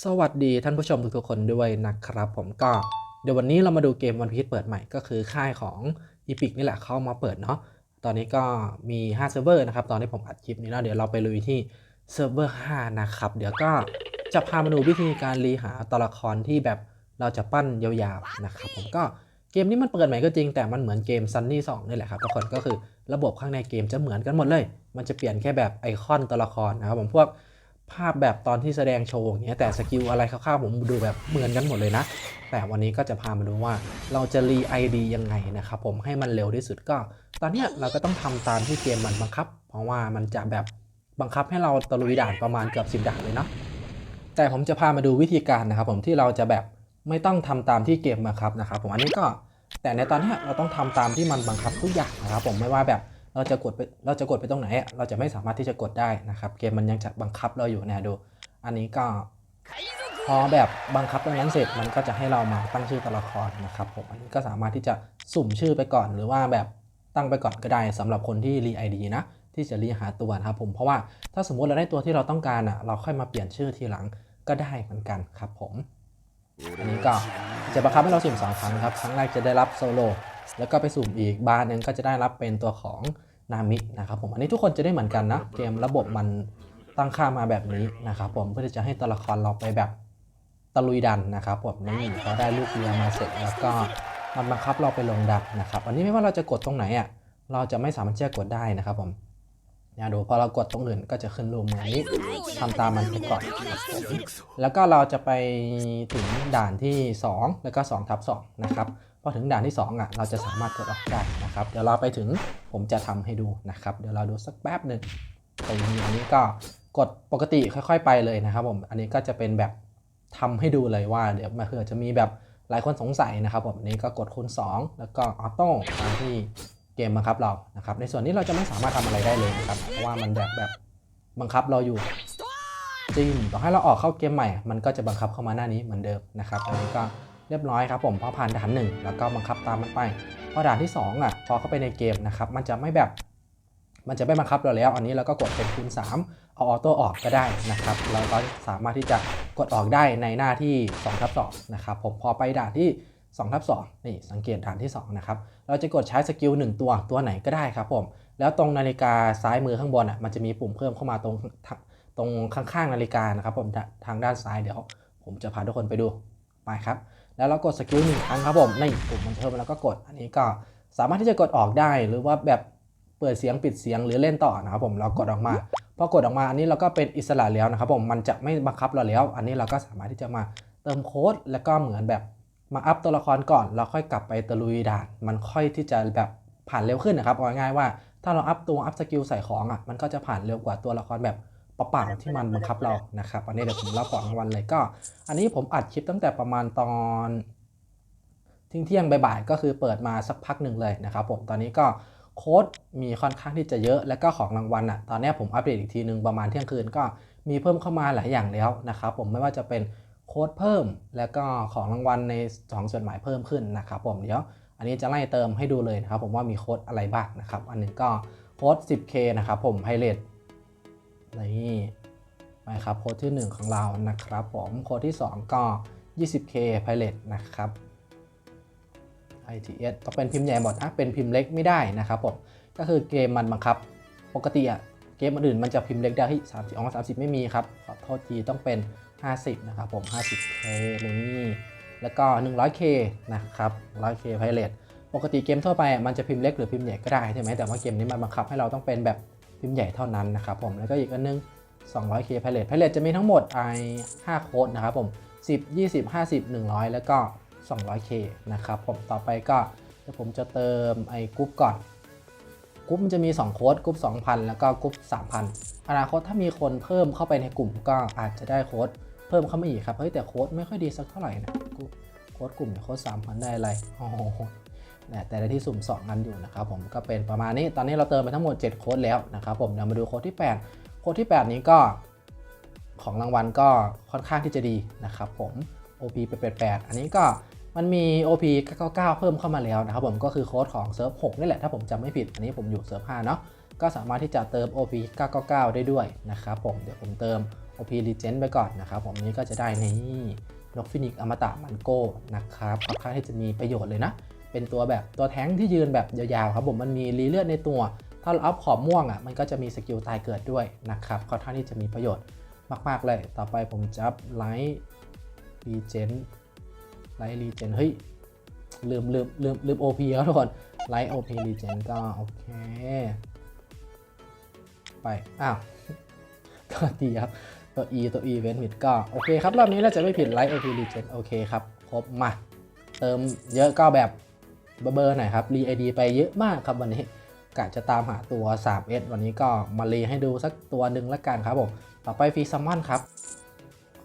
สวัสดีท่านผู้ชมทุกๆคนด้วยนะครับ ผมก็เดี๋ยววันนี้เรามาดูเกมวันพี e เปิดใหม่ก็คือค่ายของ e p i c นี่แหละเข้ามาเปิดเนาะตอนนี้ก็มี5เซิร์ฟเวอร์นะครับตอนที่ผมอัดคลิปนี้แล้วเดี๋ยวเราไปลุยที่เซิร์ฟเวอร์5นะครับเดี๋ยวก็จะพามาดูวิธีการรีหาตัวละครที่แบบเราจะปั้นยาวๆนะครับผมก็เกมนี้มันเปิดใหม่ก็จริงแต่มันเหมือนเกม Sunny 2นี่แหละครับทุกคนก็คือระบบข้างในเกมจะเหมือนกันหมดเลย มันจะเปลี่ยนแค่แบบไอคอนตัวละครนะครับผมพวก ภาพแบบตอนที่แสดงโชว์อย่างเงี้ยแต่สกิลอะไรคร่าวๆผมดูแบบเหมือนกันหมดเลยนะ แต่วันนี้ก็จะพามาดูว่าเราจะรีไอดียังไงนะครับผมให้มันเร็วที่สุดก็ ตอนเนี้ยเราก็ต้องทำตามที่เกมมันบังคับ เพราะว่ามันจะแบบบังคับให้เราตะลุยด่านประมาณเกือบสิบด่านเลยเนาะแต่ผมจะพามาดูวิธีการนะครับผมที่เราจะแบบไม่ต้องทำตามที่เกมบังคับนะครับผมอันนี้ก็แต่ในตอนนี้เราต้องทำตามที่มันบังคับทุกอย่างนะครับผมไม่ว่าแบบ เราจะกดไปเราจะกดไปตรงไหนเราจะไม่สามารถที่จะกดได้นะครับ เกมมันยังจะบังคับเราอยู่นี่ยดู อันนี้ก็พอแบบบังคับตรงนั้นเสร็จมันก็จะให้เรามาตั้งชื่อตัวละครนะครับผมอันนี้ก็สามารถที่จะสุ่มชื่อไปก่อน หรือว่าแบบตั้งไปก่อนก็ได้สำหรับคนที่รีไอดีนะที่จะรีหาตัวนะครับผมเพราะว่าถ้าสมมุติเราได้ตัวที่เราต้องการอะเราค่อยมาเปลี่ยนชื่อทีหลังก็ได้เหมือนกันครับผม อันนี้ก็จะบังคับให้เราสุ่มสองครั้งครับ ครั้งแรกจะได้รับโซโล แล้วก็ไปสุ่มอีกบาร์หนึ่งก็จะได้รับเป็นตัวของนามินะครับผมอันนี้ทุกคนจะได้เหมือนกันนะเกมระบบมันตั้งค่ามาแบบนี้นะครับผมเพื่อที่จะให้ตัวละครเราไปแบบตะลุยดันนะครับผมนี่พอได้ลูกเรือมาเสร็จแล้วก็มันบังคับเราไปลงดันนะครับอันนี้ไม่ว่าเราจะกดตรงไหนอะเราจะไม่สามารถที่จะกดได้นะครับผมเนี่ยดูพอเรากดตรงอื่นก็จะขึ้นรูมือนนี้ทำตามมันไปก่อนแล้วก็เราจะไปถึงด่านที่ 2 แล้วก็2ทับ2นะครับ พอถึงด่านที่ 2อะเราจะสามารถกดออกได้นะครับ เดี๋ยวเราไปถึงผมจะทำให้ดูนะครับ เดี๋ยวเราดูสักแป๊บหนึ่งตรงนี้อันนี้ก็กดปกติค่อย ๆ ไปเลยนะครับผมอันนี้ก็จะเป็นแบบทำให้ดูเลยว่า เดี๋ยวมาเผื่อจะมีแบบหลายคนสงสัยนะครับผมอันนี้ก็กดคูณ 2 แล้วก็ออโต้ตามที่เกมบังคับเรานะครับ ในส่วนนี้เราจะไม่สามารถทำอะไรได้เลยนะครับเพราะว่ามันแบบแบบบังคับเราอยู่จริงต่อให้เราออกเข้าเกมใหม่ มันก็จะบังคับเข้ามาหน้านี้เหมือนเดิมนะครับอันนี้ก็ เรียบร้อยครับผมพอผ่านด่านหนึ่งแล้วก็บังคับตามมันไปพอด่านที่ 2อะพอเข้าไปในเกมนะครับมันจะไม่แบบ มันจะไม่บังคับเราแล้ว อันนี้เราก็กดเป็นคูณ3เอาออโต้ออกก็ได้นะครับเราก็สามารถที่จะกดออกได้ในหน้าที่2ทับ2นะครับผมพอไปด่านที่2ทับ2นี่สังเกตด่านที่2นะครับเราจะกดใช้สกิล1ตัวตัวไหนก็ได้ครับผมแล้วตรงนาฬิกาซ้ายมือข้างบนอะมันจะมีปุ่มเพิ่มเข้ามาตรงตรงข้างๆนาฬิกานะครับผมทางด้านซ้ายเดี๋ยว ผมจะพาทุกคนไปดูไปครับ แล้วเรากดสกิลหนึ่งครั้งครับผมในปุ่มมันเพิ่มแล้วก็กด อันนี้ก็สามารถที่จะกดออกได้หรือว่าแบบเปิดเสียงปิดเสียงหรือเล่นต่อนะครับผมเรากดออกมาพอกดออกมาอันนี้เราก็เป็นอิสระแล้วนะครับผมมันจะไม่บังคับเราแล้ว อันนี้เราก็สามารถที่จะมาเติมโค้ดแล้วก็เหมือนแบบมาอัพตัวละครก่อนแล้วค่อยกลับไปตะลุยด่าน มันค่อยที่จะแบบผ่านเร็วขึ้นนะครับเอาง่ายๆว่าถ้าเราอัพตัวอัพสกิลใส่ของอะมันก็จะผ่านเร็วกว่าตัวละครแบบ เปล่าๆที่มันบังคับเรานะครับอันนี้เดี๋ยวผมเล่าก่อนรางวัลเลยก็ อันนี้ผมอัดคลิปตั้งแต่ประมาณตอนเที่ยงเที่ยงบ่ายๆก็คือเปิดมาสักพักหนึ่งเลยนะครับผมตอนนี้ก็โค้ดมีค่อนข้างที่จะเยอะแล้วก็ของรางวัลอะตอนนี้ผมอัปเดตอีกทีหนึ่งประมาณเที่ยงคืนก็มีเพิ่มเข้ามาหลายอย่างแล้วนะครับผมไม่ว่าจะเป็นโค้ดเพิ่ม แล้วก็ของรางวัลในสองส่วนหมายเพิ่มขึ้นนะครับผมเดี๋ยวอันนี้จะไล่เติมให้ดูเลยนะครับผมว่ามีโค้ดอะไรบ้างนะครับอันหนึงก็โค้ด 10k นะครับผมไพเรต นี่ไปครับโค้ดที่ 1 ของเรานะครับผมโค้ดที่ 2 ก็ 20k ไพเรตนะครับ ITS ต้องเป็นพิมพ์ใหญ่หมดนะเป็นพิมพ์เล็กไม่ได้นะครับผมก็คือเกมมันบังคับ ปกติอะเกมอื่นมันจะพิมพ์เล็กได้ที่30อ๋อ30ไม่มีครับ ขอโทษทีต้องเป็น 50 นะครับผม 50k นี่แล้วก็ 100k นะครับ 100k ไพเรตปกติเกมทั่วไปมันจะพิมพ์เล็กหรือพิมพ์ใหญ่ก็ได้ใช่ไหมแต่ว่าเกมนี้มันบังคับให้เราต้องเป็นแบบ พิมพ์ใหญ่เท่านั้นนะครับผมแล้วก็อีกอันนึง 200k ไพเรตไพเรตจะมีทั้งหมดไอ5โค้ดนะครับผม10 20 50 100 แล้วก็ 200k นะครับผมต่อไปก็เดี๋ยวผมจะเติมไอ้กรุ๊ปก่อนกรุ๊ปมันจะมี 2 โค้ดกรุ๊ป2,000 แล้วก็กรุ๊ป3,000 อนาคตถ้ามีคนเพิ่มเข้าไปในกลุ่มก็อาจจะได้โค้ดเพิ่มเข้ามาอีกครับเฮ้ยแต่โค้ดไม่ค่อยดีสักเท่าไหร่นะกรุ๊ปโค้ดกลุ่มโค้ด3,000 ได้อะไรอ้โห แต่แต่ละที่สุ่ม2กันอยู่นะครับผมก็เป็นประมาณนี้ตอนนี้เราเติมไปทั้งหมด 7 โค้ดแล้วนะครับผมเดี๋ยวมาดูโค้ดที่ 8 โค้ดที่ 8 นี้ก็ของรางวัลก็ค่อนข้างที่จะดีนะครับผม OP 88อันนี้ก็มันมี OP 99 เพิ่มเข้ามาแล้วนะครับผมก็คือโค้ดของเซิร์ฟ6นี่แหละถ้าผมจำไม่ผิด อันนี้ผมอยู่เซิร์ฟ5เนาะก็สามารถที่จะเติม OP 999 ได้ด้วยนะครับผมเดี๋ยวผมเติม OP Legend ไปก่อนนะครับผมนี้ก็จะได้นี่นกฟินิกอมตะมันโก้นะครับค่อนข้างที่จะมีประโยชน์เลยนะ เป็นตัวแบบตัวแท้งที่ยืนแบบยาวๆครับผมมันมีรีเลือดในตัว ถ้าเราอัพขอบม่วงอะมันก็จะมีสกิลตายเกิดด้วยนะครับค่อนข้างที่จะมีประโยชน์มากๆเลย ต่อไปผมจะไลท์รีเจนไลท์รีเจนเฮ้ยลืมลืมลืมลืม OP ครับทุกคนไลท์ OP Regen ก็โอเค ไป อ้าวก็ดีครับ ตัว E ตัว E เว้นผิดก็ โอเคครับ รอบนี้เราจะไม่ผิดไลท์ OP Regen โอเคครับ ครบมา เติมเยอะก็แบบ เบอร์หน่อยครับรีไอดีไปเยอะมากครับวันนี้กะจะตามหาตัว 3S วันนี้ก็มารีให้ดูสักตัวหนึ่งละกันครับผม ต่อไปฟรีซัมมอนครับ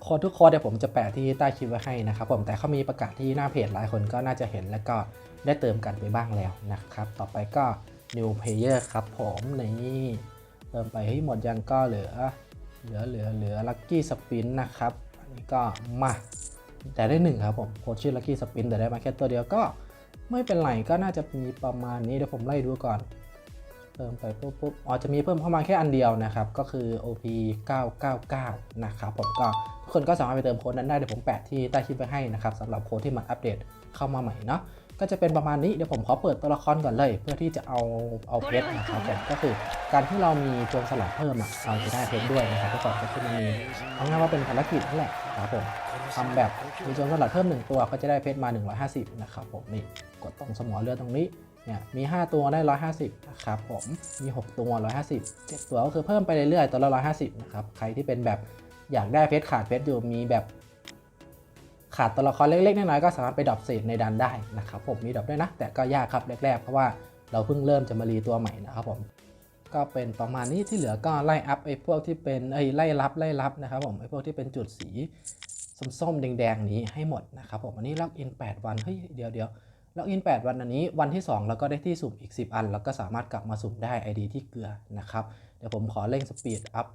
โค้ดทุกโค้ดเดี๋ยวผมจะแปะที่ใต้คลิปไว้ให้นะครับผมแต่เขามีประกาศที่หน้าเพจหลายคนก็น่าจะเห็นแล้วก็ได้เติมกันไปบ้างแล้วนะครับ ต่อไปก็ new player ครับผมนี่เติมไปให้หมดยังก็เหลือ เหลือเหลือเหลือ lucky spin นนะครับ อันนี้ก็มาแต่ได้หนึ่งครับผมโค้ดชื่อ lucky spin แต่ได้มาแค่ตัวเดียวก็ ไม่เป็นไรก็น่าจะมีประมาณนี้เดี๋ยวผมไล่ดูก่อน เพิ่มไปปุ๊บปุ๊บอ๋อจะมีเพิ่มเข้ามาแค่อันเดียวนะครับ ก็คือ OP 999 นะครับผมก็ทุกคนก็สามารถไปเติมโค้ดนั้นได้เดี๋ยวผมแปะที่ใต้คลิปไปให้นะครับสำหรับโค้ดที่มันอัปเดตเข้ามาใหม่เนาะ ก็จะเป็นประมาณนี้เดี๋ยวผมขอเปิดตัวละครก่อนเลย เพื่อที่จะเอาเอาเพชรนะครับผมก็คือการที่เรามีโจรสลัดเพิ่มอะเราจะได้เพชรด้วยนะครับทุกคนก็คือมันมีเอาง่ายว่าเป็นภารกิจนั่นแหละครับผมทำแบบมีโจรสลัดเพิ่มหนึ่งตัวก็จะได้เพชรมา 150 นะครับผมนี่กดตรงสมอเรือตรงนี้เนี่ยมี 5 ตัวได้ 150นะครับผมมี 6 ตัว 150 7 ตัวก็คือเพิ่มไปเรื่อยๆตัวละ150นะครับใครที่เป็นแบบอยากได้เพชรขาดเพชรอยู่มีแบบ ขาดตัวละครเล็กๆน้อยๆก็สามารถไปดรอปเศษในดันได้นะครับผมมีดรอปด้วยนะ แต่ก็ยากครับแรกๆ เพราะว่าเราเพิ่งเริ่มจะมารีตัวใหม่นะครับผมก็เป็นประมาณนี้ที่เหลือก็ไล่อัพไอ้พวกที่เป็นไอ้ไล่รับไล่รับนะครับผมไอ้พวกที่เป็นจุดสีส้มๆแดงๆนี้ให้หมดนะครับผมอันนี้ล็อกอิน 8 วันเฮ้ยเดี๋ยวเดี๋ยวล็อกอิน 8 วันอันนี้วันที่ 2 แล้วก็ได้ที่สุ่มอีก 10 อัน แล้วก็สามารถกลับมาสุ่มได้ ID ที่เกลือนะครับเดี๋ยวผมขอเร่งสปีดอัพ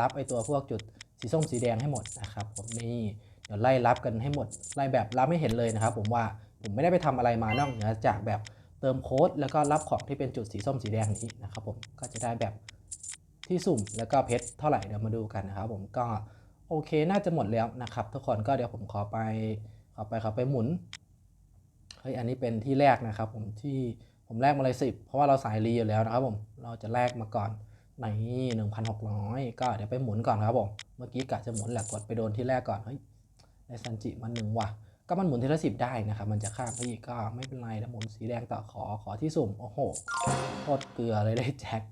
รับไอตัวพวกจุดสีส้มสีแดงให้หมดนะครับผมนี่ ดี๋ยวไล่รับกันให้หมดไล่แบบรับไม่เห็นเลยนะครับ ผมว่าผมไม่ได้ไปทำอะไรมานอกเหนือจากแบบเติมโค้ดแล้วก็รับของที่เป็นจุดสีส้มสีแดงนี้นะครับผมก็จะได้แบบที่สุ่มแล้วก็เพชรเท่าไหร่เดี๋ยวมาดูกันนะครับ ผมก็โอเคน่าจะหมดแล้วนะครับ ทุกคนก็เดี๋ยวผมขอไปขอไปขอไปหมุนเฮ้ยอันนี้เป็นที่แรกนะครับ ผมที่ผมแลกมาเลยสิบเพราะว่าเราสายรีอยู่แล้วนะครับ ผมเราจะแลกมาก่อนในหนึ่งพันหกร้อยก็เดี๋ยวไปหมุนก่อนครับผมเมื่อกี้กะจะหมุนแหละกดไปโดนที่แรกก่อนเฮ้ย ไดซันจิมาหนึ่งว่ะ ก็มันหมุนทีละสิบได้นะครับ มันจะข้ามไปอีกก็ไม่เป็นไรแล้วหมุนสีแดงต่อขอขอที่สุ่ม โอ้โหโคตรเกลือเลยได้แจ็ค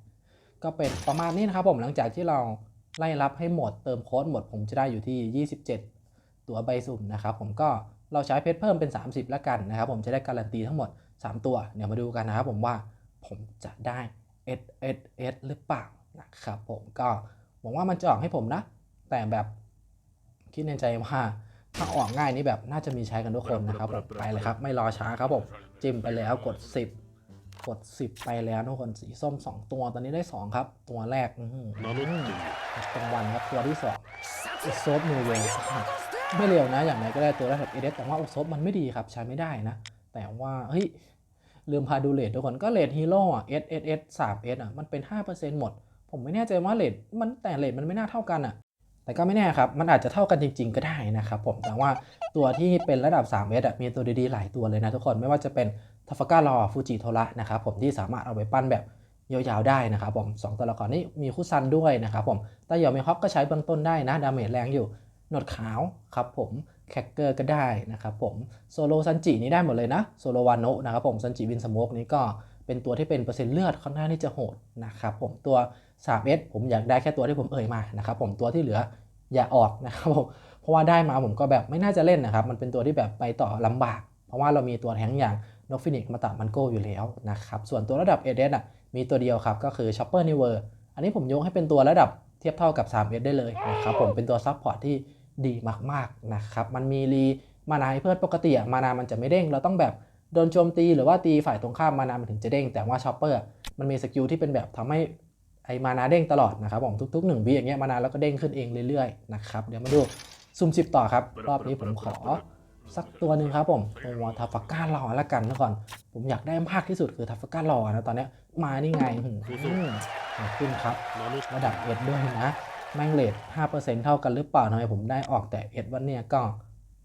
ก็เป็นประมาณนี้นะครับผมหลังจากที่เราไล่รับให้หมดเติมโค้ดหมดผมจะได้อยู่ที่ 27 ตัวใบสุ่มนะครับผมก็เราใช้เพชรเพิ่มเป็น 30 แล้วกันนะครับผมจะได้การันตีทั้งหมด 3 ตัว เดี๋ยวมาดูกันนะครับผมว่าผมจะได้ S S S หรือเปล่านะครับผมก็หวังว่ามันจะออกให้ผมนะ แต่แบบคิดในใจว่า ถ้าออกง่ายนี่แบบน่าจะมีใช้กันทุกคนนะครับไปเลยครับ ไม่รอช้าครับผมจิ้มไปแล้วกด 10 กด 10 ไปแล้วทุกคนสีส้ม 2 ตัวตอนนี้ได้ 2 ครับ ตัวแรกตรงวันครับตัวที่2โซฟนูเวไม่เร็วนะอย่างไรก็ได้ตัวแรกแบบเอเดสแต่ว่าโอซบมันไม่ดีครับใช้ไม่ได้นะ แต่ว่าเฮ้ยลืมพาดูเลททุกคนก็เลทฮีโร่อะเอส S S 3เอสอะมันเป็น 5%หมด ผมไม่แน่ใจว่าเลทมันแต่เลทมันไม่น่าเท่ากันอะ แต่ก็ไม่แน่ครับ มันอาจจะเท่ากันจริง ๆ ก็ได้นะครับผม แต่ว่าตัวที่เป็นระดับ 3S อะมีตัวดีๆ หลายตัวเลยนะทุกคน ไม่ว่าจะเป็นทัฟฟาก้ารอฟูจิโทระนะครับผมที่สามารถเอาไปปั้นแบบยาวๆได้นะครับผมสองตัวละครนี้มีคุซันด้วยนะครับผมแต่ยอมิฮอกก็ใช้เบื้องต้นได้นะ ดาเมจแรงอยู่หนวดขาวครับผมแคคเกอร์ก็ได้นะครับผมโซโลซันจินี่ได้หมดเลยนะโซโลวานโนะนะครับผมซันจิวินสโมกนี้ก็เป็นตัวที่เป็นเปอร์เซ็นต์เลือดค่อนข้างที่จะโหดนะครับผมตัว 3S ผมอยากได้แค่ตัวที่ผมเอ่ยมานะครับผมตัวที่เหลืออย่าออกนะครับผมเพราะว่าได้มาผมก็แบบไม่น่าจะเล่นนะครับ มันเป็นตัวที่แบบไปต่อลำบาก เพราะว่าเรามีตัวแทงอย่างนกฟินิกมาตัดมันโกอยู่แล้วนะครับส่วนตัวระดับ a ออะมีตัวเดียวครับก็คือ Chopper n e w e r อันนี้ผมยกให้เป็นตัวระดับเทียบเท่ากับ 3S ได้เลยนะครับผมเป็นตัวซับพอร์ตที่ดีมากๆนะครับมันมีรีมานาให้เพื่อนปกติอะมานามันจะไม่เด้ง เราต้องแบบโดนโจมตีหรือว่าตีฝ่ายตรงข้ามมานามันถึงจะเด้ง แต่ว่า Chopper อะมันมีสกิลที่เป็นแบบทำให้ ไห้มานาเด้งตลอดนะครับผมทุกๆ1วิอย่างเงี้ยมานาแล้วก็เด้งขึ้นเองเรื่อยๆนะครับเดี๋ยวมาดูซุ่ม10 ต่อครับ รอบนี้ผมขอสักตัวหนึ่งครับผมตัวทัฟาก้ารล่อละกันนะก่อน ผมอยากได้มากที่สุดคือทัฟาก้ารล่อนะตอนนี้มานี่ไงหืขึ้นครับระดับเอ็ดด้วยนะแมงเลด5%เท่ากันหรือเปล่าทำไมผมได้ออกแต่เอ็ดวันเนี่ยก็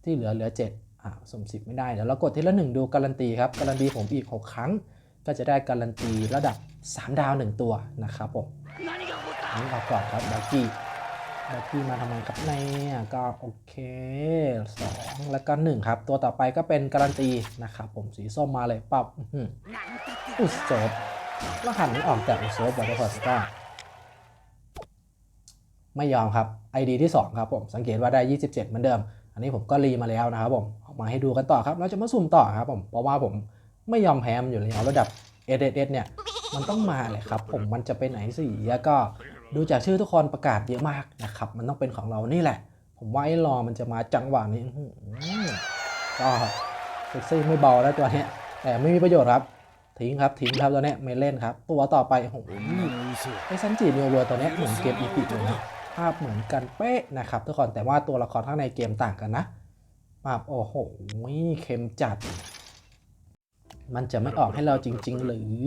ที่เหลือเหลือ 7อ่าสมสิบไม่ได้เดี๋ยวเรากดทีละหนึ่งดูการันตีครับการันตีผมอีก 6 ครั้ง ก็จะได้การันตีระดับ 3 ดาว 1 ตัวนะครับผมอันนี้ออกก่อนครับบักกี้บักกี้มาทำไมครับเนี่ยก็โอเค2แล้วก็1ครับ ตัวต่อไปก็เป็นการันตีนะครับผมสีส้มมาเลยปั๊บอื้อหืออุสโซบรหัสนี้ออกจากอุสโซบบัตเตอร์ฟอสก้าไม่ยอมครับ ID ที่ 2 ครับผมสังเกตว่าได้ 27 เหมือนเดิม อันนี้ผมก็รีมาแล้วนะครับผมออกมาให้ดูกันต่อครับ เราจะมาสุ่มต่อครับผมเพราะว่าผม ไม่ยอมแพ้มันอยู่แล้วระดับ S S S เนี่ยมันต้องมาเลยครับ ผมมันจะไปไหนสิแล้วก็ดูจากชื่อทุกคนประกาศเยอะมากนะครับ มันต้องเป็นของเรานี่แหละ ผมว่าไอ้รอมันจะมาจังหวะนี้ก็เซ็กซี่ไม่เบาแล้วตัวเนี้ยแต่ไม่มีประโยชน์ครับทิ้งครับทิ้งครับตัวเนี้ยไม่เล่นครับ ตัวต่อไปโอ้โหไอ้ซันจิเนเวอร์ตัวเนี้ยเหมือนเกมอีพิกเลยนะภาพเหมือนกันเป๊ะนะครับ ทุกคนแต่ว่าตัวละครข้างในเกมต่างกันนะภาพโอ้โหเค็มจัด มันจะไม่ออกให้เราจริง ๆ หรือ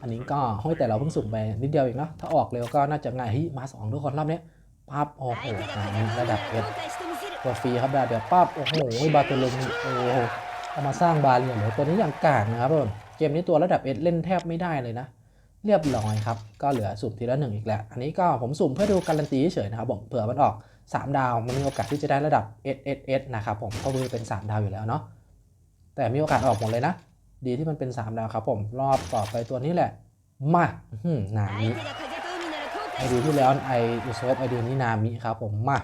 อันนี้ก็ห้อยแต่เราเพิ่งสุ่มไปนิดเดียวเองเนาะถ้าออกเร็วก็น่าจะง่ายฮ้ยมาสองทุกคนรอบเนี้ยภาพโอ้โหระดับเอสตัวฟรีครับดาเดี๋ยวปั๊บโอ้โหบาตูลุมโอ้โหเอามาสร้างบาเรียนเลยตัวนี้อย่างกากนะครับผมเกมนี้ตัวระดับเอสเล่นแทบไม่ได้เลยนะเรียบร้อยครับ ก็เหลือสุ่มทีละหนึ่งอีกแล้วอันนี้ก็ผมสุ่มเพื่อดูการันตีเฉยๆนะครับผมเผื่อมันออก 3 ดาวมันมีโอกาสที่จะได้ระดับ S S S นะครับผมก็คือเป็น 3 ดาวอยู่แล้วเนาะแต่มีโอกาสออกหมดเลยนะ ดีที่มันเป็น 3 ดาวครับผม รอบต่อไปตัวนี้แหละ มาหือนามิไอดีที่แล้วไอยูโซฟไอดีนี้นามิครับผม มา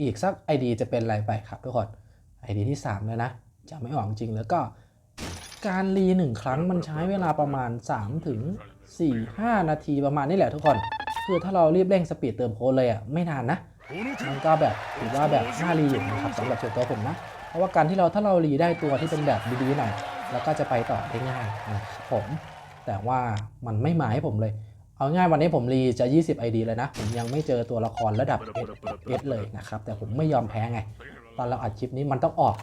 อีกสักไอดีจะเป็นอะไรไปครับทุกคนไอดีที่ 3 แล้วนะ จะไม่ออกจริงแล้วก็การรีหนึ่งครั้งมันใช้เวลาประมาณ 3 ถึง 4 5 นาทีประมาณนี้แหละทุกคน คือถ้าเรารีบเร่งสปีดเติมโค้ดเลยอะไม่นานนะ มันก็แบบถือว่าแบบน่ารีอยู่นะครับสำหรับตัวผมนะ เพราะว่าการที่เราถ้าเรารีได้ตัวที่เป็นแบบดีๆหน่อย แล้วก็จะไปต่อได้ง่ายนะผม แต่ว่ามันไม่มาให้ผมเลย เอาง่ายวันนี้ผมรีจะ 20 ID เลยนะ ผมยังไม่เจอตัวละครระดับเอสเลยนะครับ แต่ผมไม่ยอมแพ้ไง ตอนเราอัดคลิปนี้มันต้องออก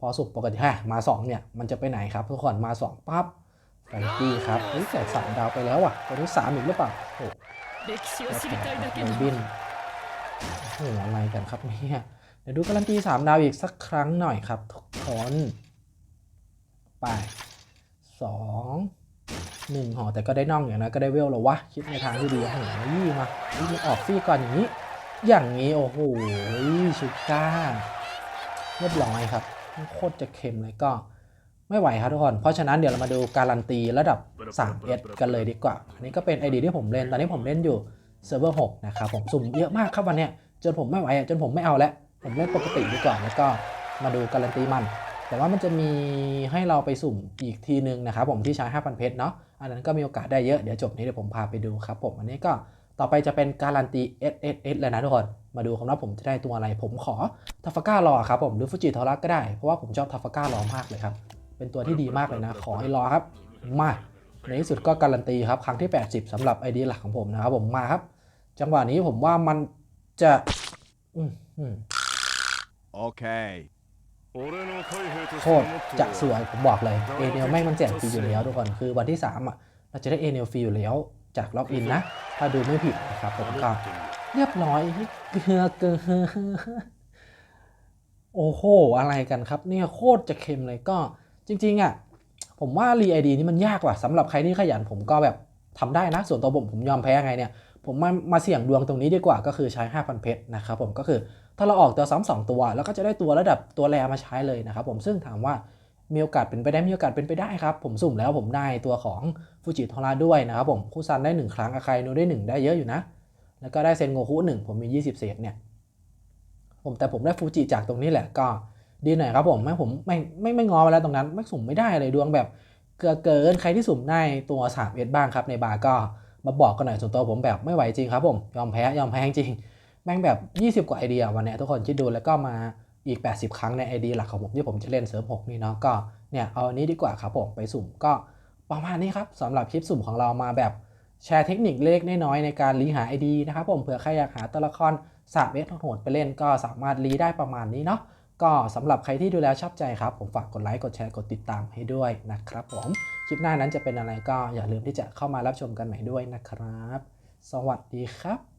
พอสุกปกติฮะมา 2 เนี่ย มันจะไปไหนครับ ทุกคนมา 2ปั๊บกันตีครับเฮ้ยแต่สามดาวไปแล้วอะตอนนี้สามอีกหรือเปล่าโอ้โหไม่บินโอ้โหอะไรกันครับเนี่ยเดี๋ยวดูการันตีสามดาวอีกสักครั้งหน่อยครับทุกคน ไปสองหนึ่งห่อแต่ก็ได้น่องอย่างนะก็ได้เวลแล้ววะคิดในทางที่ดีโอ้โหยี่มายี่มาออกฟรีก่อนอย่างนี้ อย่างนี้โอ้โหชูก้าเรียบร้อยครับโคตรจะเค็มเลยก็ไม่ไหวครับทุกคน เพราะฉะนั้นเดี๋ยวเรามาดูการันตีระดับ 3S กันเลยดีกว่า อันนี้ก็เป็น ID ที่ผมเล่น ตอนนี้ผมเล่นอยู่เซิร์ฟเวอร์ 6 นะครับผมสุ่มเยอะมากครับวันเนี้ยจนผมไม่ไหวจนผมไม่เอาแล้ว ผมเล่นปกติดีกว่าแล้วก็มาดูการันตีมัน แต่ว่ามันจะมีให้เราไปสุ่มอีกทีนึงนะครับผมที่ใช้ 5,000 เพชรเนาะ อันนั้นก็มีโอกาสได้เยอะ เดี๋ยวจบนี้เดี๋ยวผมพาไปดูครับผม อันนี้ก็ต่อไปจะเป็นการันตี S S S เลยนะทุกคน มาดูคำรับผมจะได้ตัวอะไร ผมขอทัฟฟาก้ารอครับผมหรือฟูจิทอรักก็ได้ เพราะว่าผมชอบทัฟฟาก้ารอมากเลยครับ เป็นตัวที่ดีมากเลยนะ ขอให้รอครับ มาในที่สุดก็การันตีครับครั้งที่ 80สำหรับ ID หลักของผมนะครับผมมาครับ จังหวะนี้ผมว่ามันจะอืมอืม Okay. โคตรจะสวยผมบอกเลยเอเนลแม่งมันแจกฟรีอยู่แล้วทุกคนคือวันที่3อะเราจะได้เอเนลฟรีอยู่แล้วจากล็อกอินนะ ถ้าดูไม่ผิดนะครับผมก็เรียบร้อยเกลือเกลือโอ้โหอะไรกันครับ เนี่ยโคตรจะเค็มเลยก็จริงๆอะผมว่ารีไอดีนี่มันยากว่ะสำหรับใครที่ขยันผมก็แบบทำได้นะส่วนตัวผมผมยอมแพ้ไงเนี่ย ผมมามาเสี่ยงดวงตรงนี้ดีกว่าก็คือใช้ 5,000 เพชรนะครับผมก็คือ ถ้าเราออกตัวซ้ำสองตัว แล้วก็จะได้ตัวระดับตัวแรมาใช้เลยนะครับผมซึ่งถามว่ามีโอกาสเป็นไปได้มีโอกาสเป็นไปได้ครับ ผมสุ่มแล้วผมได้ตัวของฟูจิโทราด้วยนะครับผมคูซันได้ 1 ครั้งอาคายโนได้ 1 ได้เยอะอยู่นะ แล้วก็ได้เซนโงคุหนึ่งผมมี 20 เศษเนี่ยผมแต่ผมได้ฟูจิจากตรงนี้แหละก็ดีหน่อยครับผมไม่ผมไม่ไม่ไม่งอไปแล้วตรงนั้น ไม่สุ่มไม่ได้เลยดวงแบบเกินเกินใครที่สุ่มได้ตัว3เอสบ้างครับในบาร์ก็มาบอกกันหน่อยส่วนตัวผมแบบไม่ไหวจริงครับผมยอมแพ้ยอมแพ้จริง แม่งแบบ 20 กว่าไอเดียวันนี้ทุกคนคิดดูแล้วก็มาอีก 80 ครั้งในไอเดียหลักของผมที่ผมจะเล่นเซิร์ฟ6นี่เนาะก็เนี่ยเอาอันนี้ดีกว่าครับผมไปสุ่มก็ประมาณนี้ครับสำหรับคลิปสุ่มของเรามาแบบแชร์เทคนิคเล็กน้อยในการรีหาไอดีนะครับผมเผื่อใครอยากหาตัวละครสาบเวทโหดไปเล่นก็สามารถรีได้ประมาณนี้เนาะก็สำหรับใครที่ดูแล้วชอบใจครับ ผมฝากกดไลค์กดแชร์กดติดตามให้ด้วยนะครับผมคลิปหน้านั้นจะเป็นอะไรก็อย่าลืมที่จะเข้ามารับชมกันใหม่ด้วยนะครับ สวัสดีครับ